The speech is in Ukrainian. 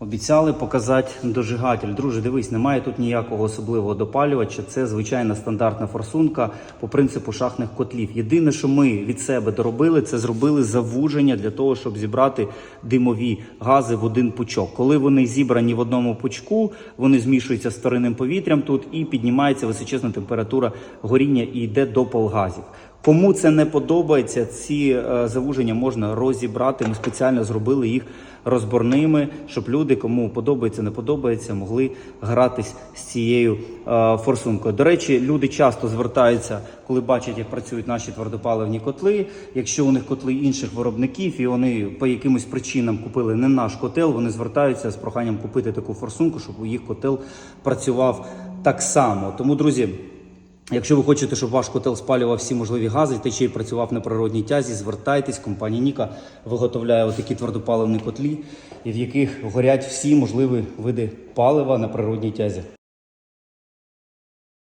Обіцяли показати дожигатель. Друже, дивись, немає тут ніякого особливого допалювача. Це звичайна стандартна форсунка по принципу шахтних котлів. Єдине, що ми від себе доробили, це зробили завуження для того, щоб зібрати димові гази в один пучок. Коли вони зібрані в одному пучку, вони змішуються з вторинним повітрям тут і піднімається височезна температура горіння і йде до полгазів. Кому це не подобається, ці е, завуження можна розібрати. Ми спеціально зробили їх розборними, щоб люди, кому подобається, не подобається, могли гратись з цією е, форсункою. До речі, люди часто звертаються, коли бачать, як працюють наші твердопаливні котли. Якщо у них котли інших виробників і вони по якимось причинам купили не наш котел, вони звертаються з проханням купити таку форсунку, щоб у їх котел працював так само. Тому, друзі. Якщо ви хочете, щоб ваш котел спалював всі можливі гази й працював на природній тязі, звертайтесь. Компанія Ніка виготовляє отакі твердопаливні котлі, в яких горять всі можливі види палива на природній тязі.